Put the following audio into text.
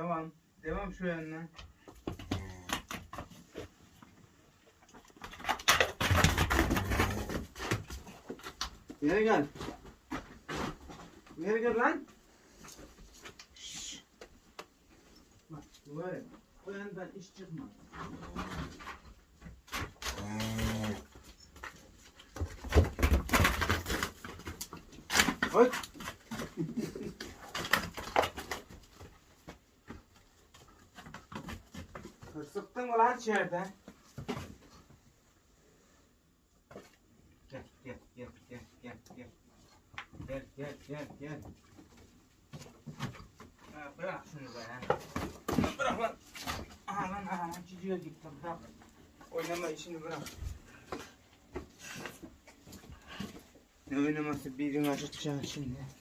Devam. Devam şu yanına. Geri gel. Geri gel lan. Şşş. Bak ya. Bu yandan iş çıkmaz. Oy. Sıktın mı lan içeride? Gel gel gel gel gel gel. Gel gel gel gel. Ha, bırak şunu be. Lan Bırak lan. Aha lan aha lan cücüğe gitti bırak. Oynama işini bırak. Ne oynaması birini acıtacaksın şimdi.